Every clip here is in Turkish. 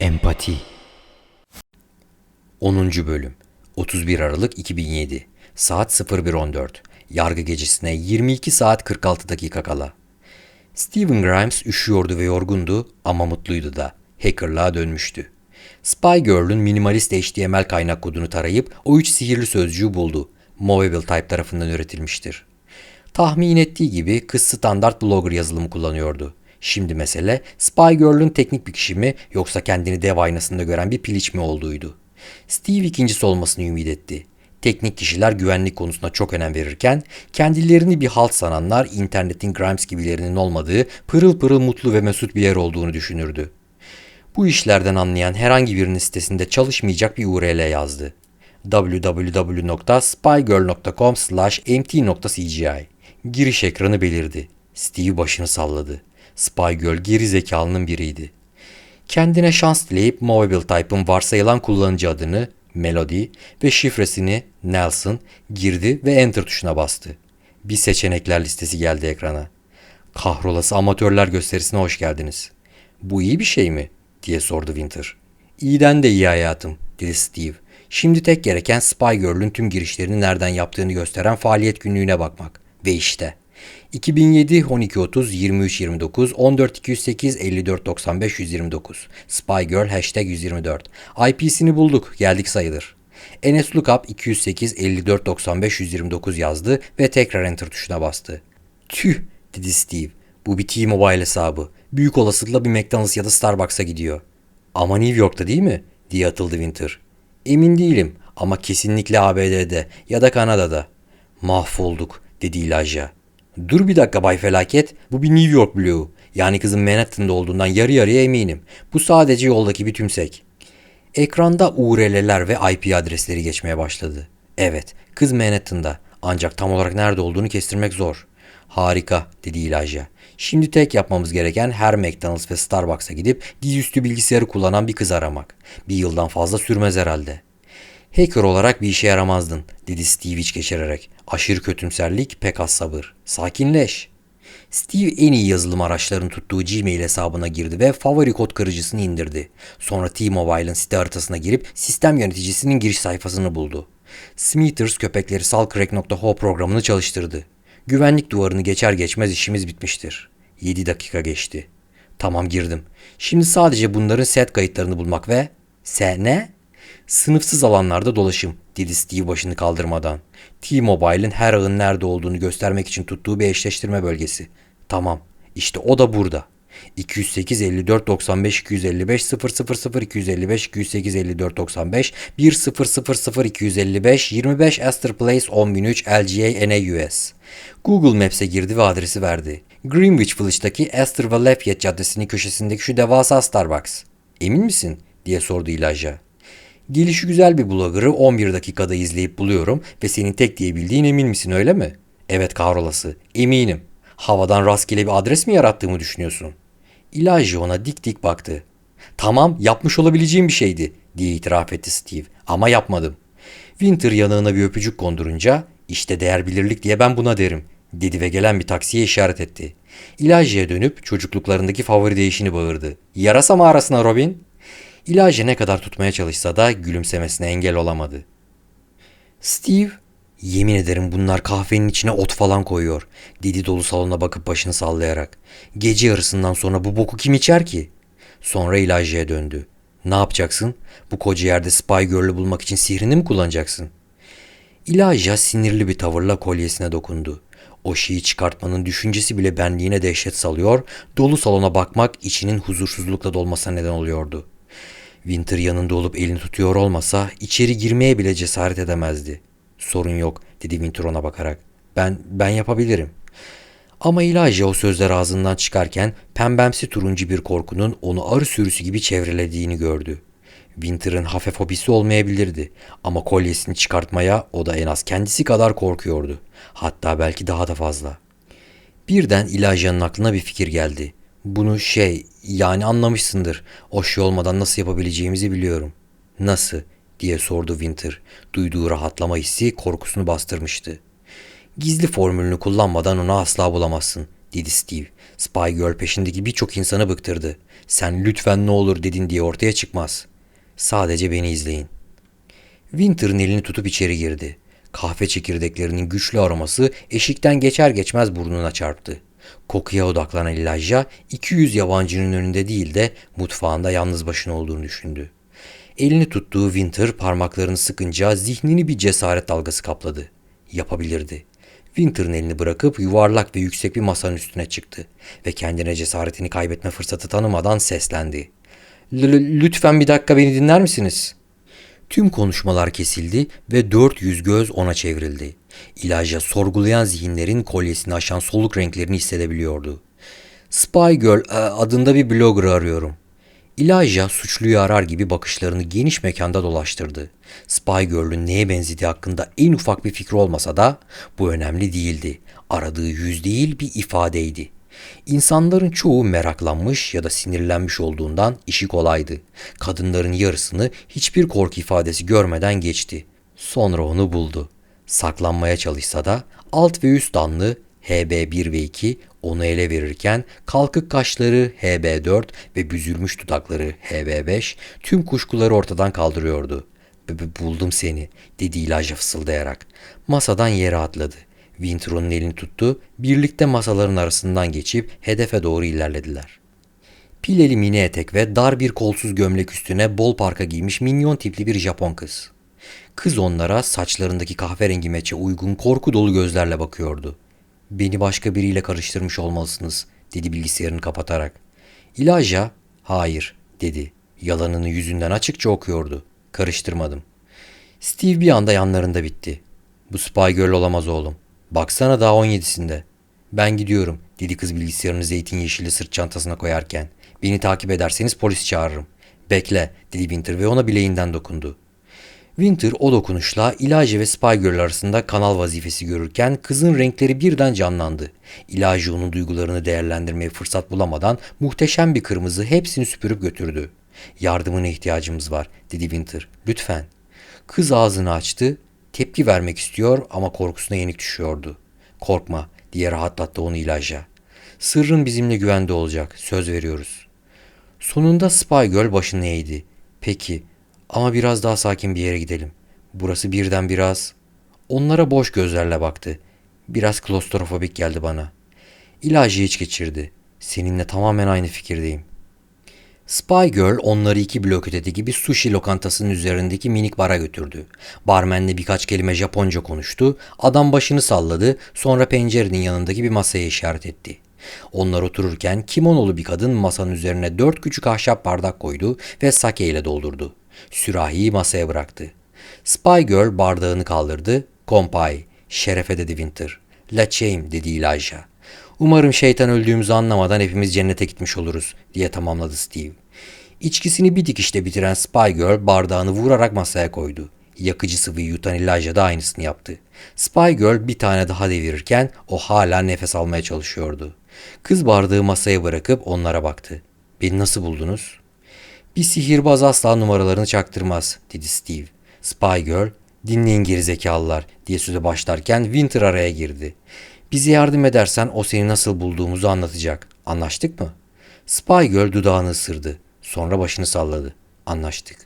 Empati 10. Bölüm 31 Aralık 2007 Saat 01.14 Yargı gecesine 22 saat 46 dakika kala Steven Grimes üşüyordu ve yorgundu ama mutluydu da. Hackerlığa dönmüştü. Spy Girl'ün minimalist HTML kaynak kodunu tarayıp o üç sihirli sözcüğü buldu. Movable Type tarafından üretilmiştir. Tahmin ettiği gibi kız standart blogger yazılımı kullanıyordu. Şimdi mesele Spy Girl'ün teknik bir kişi mi yoksa kendini dev aynasında gören bir piliç mi olduğuydu. Steve ikincisi olmasını ümit etti. Teknik kişiler güvenlik konusuna çok önem verirken kendilerini bir halt sananlar internetin Grimes gibilerinin olmadığı pırıl pırıl mutlu ve mesut bir yer olduğunu düşünürdü. Bu işlerden anlayan herhangi birinin sitesinde çalışmayacak bir URL yazdı. www.spygirl.com mt.cgi Giriş ekranı belirdi. Steve başını salladı. Spygirl geri zekalının biriydi. Kendine şans dileyip Movable Type'ın varsayılan kullanıcı adını Melody ve şifresini Nelson girdi ve Enter tuşuna bastı. Bir seçenekler listesi geldi ekrana. Kahrolası amatörler gösterisine hoş geldiniz. Bu iyi bir şey mi? diye sordu Winter. İyiden de iyi hayatım, dedi Steve. Şimdi tek gereken Spy Girl'ün tüm girişlerini nereden yaptığını gösteren faaliyet günlüğüne bakmak. Ve işte. 2007 12 30 23 29 14 208 54 95 129 Spy Girl hashtag 124 IP'sini bulduk geldik sayılır. Enes Lookup 208 54 95 129 yazdı ve tekrar enter tuşuna bastı. Tüh dedi Steve. Bu bir T-Mobile hesabı. Büyük olasılıkla bir McDonald's ya da Starbucks'a gidiyor. Ama New York'ta değil mi? diye atıldı Winter. Emin değilim ama kesinlikle ABD'de ya da Kanada'da. Mahvolduk dedi İlajya. Dur bir dakika Bay Felaket. Bu bir New York Blue. Yani kızın Manhattan'da olduğundan yarı yarıya eminim. Bu sadece yoldaki bir tümsek. Ekranda URL'ler ve IP adresleri geçmeye başladı. Evet, kız Manhattan'da. Ancak tam olarak nerede olduğunu kestirmek zor. Harika, dedi İlajya. Şimdi tek yapmamız gereken her McDonald's ve Starbucks'a gidip dizüstü bilgisayarı kullanan bir kız aramak. Bir yıldan fazla sürmez herhalde. Hacker olarak bir işe yaramazdın, dedi Steve iç geçirerek. Aşırı kötümserlik, pek az sabır. Sakinleş. Steve en iyi yazılım araçlarını tuttuğu Gmail hesabına girdi ve favori kod kırıcısını indirdi. Sonra T-Mobile'ın site haritasına girip sistem yöneticisinin giriş sayfasını buldu. Smithers köpekleri salcrack.ho programını çalıştırdı. Güvenlik duvarını geçer geçmez işimiz bitmiştir. 7 dakika geçti. Tamam girdim. Şimdi sadece bunların set kayıtlarını bulmak ve... Se ne? Sınıfsız alanlarda dolaşım, dedi Steve başını kaldırmadan. T-Mobile'in her ağın nerede olduğunu göstermek için tuttuğu bir eşleştirme bölgesi. Tamam, işte o da burada. 208 54 95 255 000 255 208 54 95 1000 255 25 Astor Place 10003 LGA NA US. Google Maps'e girdi ve adresi verdi. Greenwich Village'daki Astor ve Lafayette Caddesi'nin köşesindeki şu devasa Starbucks. Emin misin? diye sordu İlaj'a. Gelişi güzel bir blogger'ı 11 dakikada izleyip buluyorum ve senin tek diyebildiğin emin misin öyle mi? Evet kahrolası. Eminim. Havadan rastgele bir adres mi yarattığımı düşünüyorsun? İlajı ona dik dik baktı. Tamam yapmış olabileceğim bir şeydi diye itiraf etti Steve ama yapmadım. Winter yanağına bir öpücük kondurunca işte değer bilirlik diye ben buna derim dedi ve gelen bir taksiye işaret etti. İlajı'ya dönüp çocukluklarındaki favori değişini bağırdı. Yarasa mağarasına Robin. İlajı ne kadar tutmaya çalışsa da gülümsemesine engel olamadı. Steve, yemin ederim bunlar kahvenin içine ot falan koyuyor, dedi dolu salona bakıp başını sallayarak. Gece yarısından sonra bu boku kim içer ki? Sonra İlajı'ya döndü. Ne yapacaksın? Bu koca yerde Spy Girl'ü bulmak için sihrini mi kullanacaksın? İlaja sinirli bir tavırla kolyesine dokundu. O şeyi çıkartmanın düşüncesi bile benliğine dehşet salıyor, dolu salona bakmak içinin huzursuzlukla dolmasına neden oluyordu. Winter yanında olup elini tutuyor olmasa içeri girmeye bile cesaret edemezdi. Sorun yok dedi Winter ona bakarak. Ben ben yapabilirim. Ama Elijah o sözler ağzından çıkarken pembemsi turuncu bir korkunun onu arı sürüsü gibi çevrelediğini gördü. Winter'ın hafif hobisi olmayabilirdi ama kolyesini çıkartmaya o da en az kendisi kadar korkuyordu. Hatta belki daha da fazla. Birden Elijah'ın aklına bir fikir geldi. Bunu şey yani anlamışsındır. O şey olmadan nasıl yapabileceğimizi biliyorum. Nasıl? diye sordu Winter. Duyduğu rahatlama hissi korkusunu bastırmıştı. Gizli formülünü kullanmadan onu asla bulamazsın dedi Steve. Spy Girl peşindeki birçok insanı bıktırdı. Sen lütfen ne olur dedin diye ortaya çıkmaz. Sadece beni izleyin. Winter'ın elini tutup içeri girdi. Kahve çekirdeklerinin güçlü aroması eşikten geçer geçmez burnuna çarptı. Kokuya odaklanan Elijah 200 yabancının önünde değil de mutfağında yalnız başına olduğunu düşündü. Elini tuttuğu Winter parmaklarını sıkınca zihnini bir cesaret dalgası kapladı. Yapabilirdi. Winter'ın elini bırakıp yuvarlak ve yüksek bir masanın üstüne çıktı ve kendine cesaretini kaybetme fırsatı tanımadan seslendi. "L- Lütfen bir dakika beni dinler misiniz? Tüm konuşmalar kesildi ve 400 göz ona çevrildi. İlaca sorgulayan zihinlerin kolyesini aşan soluk renklerini hissedebiliyordu. Spy Girl e, adında bir blogger arıyorum. Elijah suçluyu arar gibi bakışlarını geniş mekanda dolaştırdı. Spy Girl'ün neye benzediği hakkında en ufak bir fikri olmasa da bu önemli değildi. Aradığı yüz değil bir ifadeydi. İnsanların çoğu meraklanmış ya da sinirlenmiş olduğundan işi kolaydı. Kadınların yarısını hiçbir korku ifadesi görmeden geçti. Sonra onu buldu. Saklanmaya çalışsa da alt ve üst danlı HB1 ve 2 onu ele verirken kalkık kaşları HB4 ve büzülmüş dudakları HB5 tüm kuşkuları ortadan kaldırıyordu. "B- b- Buldum seni dedi ilaca fısıldayarak. Masadan yere atladı. Winter onun elini tuttu. Birlikte masaların arasından geçip hedefe doğru ilerlediler. Pileli mini etek ve dar bir kolsuz gömlek üstüne bol parka giymiş minyon tipli bir Japon kız. Kız onlara saçlarındaki kahverengi meçe uygun korku dolu gözlerle bakıyordu. Beni başka biriyle karıştırmış olmalısınız dedi bilgisayarını kapatarak. İlaja hayır dedi. Yalanını yüzünden açıkça okuyordu. Karıştırmadım. Steve bir anda yanlarında bitti. Bu Spy Girl olamaz oğlum. Baksana daha 17'sinde. Ben gidiyorum dedi kız bilgisayarını zeytin yeşili sırt çantasına koyarken. Beni takip ederseniz polis çağırırım. Bekle dedi Winter ve ona bileğinden dokundu. Winter o dokunuşla Elijah ve Spy Girl arasında kanal vazifesi görürken kızın renkleri birden canlandı. Elijah onun duygularını değerlendirmeye fırsat bulamadan muhteşem bir kırmızı hepsini süpürüp götürdü. Yardımına ihtiyacımız var dedi Winter. Lütfen. Kız ağzını açtı. Tepki vermek istiyor ama korkusuna yenik düşüyordu. Korkma diye rahatlattı onu Elijah. Sırrın bizimle güvende olacak. Söz veriyoruz. Sonunda Spy Girl başını eğdi. Peki ama biraz daha sakin bir yere gidelim. Burası birden biraz... Onlara boş gözlerle baktı. Biraz klostrofobik geldi bana. İlacı iç geçirdi. Seninle tamamen aynı fikirdeyim. Spy Girl onları iki blok ötedeki bir sushi lokantasının üzerindeki minik bara götürdü. Barmenle birkaç kelime Japonca konuştu. Adam başını salladı. Sonra pencerenin yanındaki bir masaya işaret etti. Onlar otururken kimonolu bir kadın masanın üzerine dört küçük ahşap bardak koydu ve sake ile doldurdu. Sürahiyi masaya bıraktı. Spy Girl bardağını kaldırdı. Kompay, şerefe dedi Winter. La Chaim dedi Elijah. Umarım şeytan öldüğümüzü anlamadan hepimiz cennete gitmiş oluruz diye tamamladı Steve. İçkisini bir dikişte bitiren Spy Girl bardağını vurarak masaya koydu. Yakıcı sıvıyı yutan Elijah da aynısını yaptı. Spy Girl bir tane daha devirirken o hala nefes almaya çalışıyordu. Kız bardağı masaya bırakıp onlara baktı. Beni nasıl buldunuz? Bir sihirbaz asla numaralarını çaktırmaz dedi Steve. Spy Girl dinleyin gerizekalılar diye söze başlarken Winter araya girdi. Bize yardım edersen o seni nasıl bulduğumuzu anlatacak. Anlaştık mı? Spy Girl dudağını ısırdı. Sonra başını salladı. Anlaştık.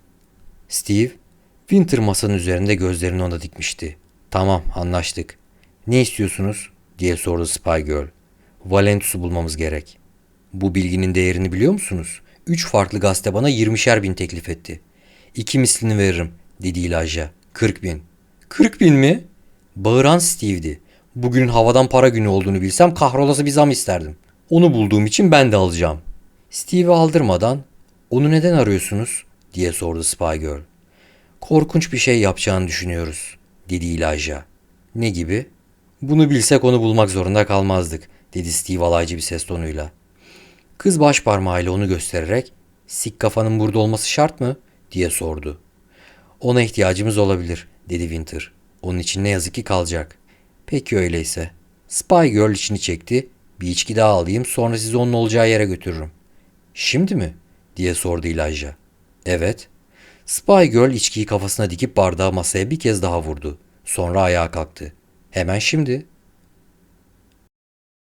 Steve, Winter masanın üzerinde gözlerini ona dikmişti. Tamam anlaştık. Ne istiyorsunuz? diye sordu Spy Girl. Valentus'u bulmamız gerek. Bu bilginin değerini biliyor musunuz? Üç farklı gazete bana 20'şer bin teklif etti. İki mislini veririm dedi İlaja. 40 bin. 40 bin mi? Bağıran Steve'di. Bugünün havadan para günü olduğunu bilsem kahrolası bir zam isterdim. Onu bulduğum için ben de alacağım. Steve'i aldırmadan onu neden arıyorsunuz diye sordu Spy Girl. Korkunç bir şey yapacağını düşünüyoruz dedi İlaja. Ne gibi? Bunu bilsek onu bulmak zorunda kalmazdık dedi Steve alaycı bir ses tonuyla. Kız baş parmağıyla onu göstererek sik kafanın burada olması şart mı diye sordu. Ona ihtiyacımız olabilir dedi Winter. Onun için ne yazık ki kalacak. Peki öyleyse. Spy Girl içini çekti. Bir içki daha alayım sonra sizi onun olacağı yere götürürüm. Şimdi mi? diye sordu Elijah. Evet. Spy Girl içkiyi kafasına dikip bardağı masaya bir kez daha vurdu. Sonra ayağa kalktı. Hemen şimdi.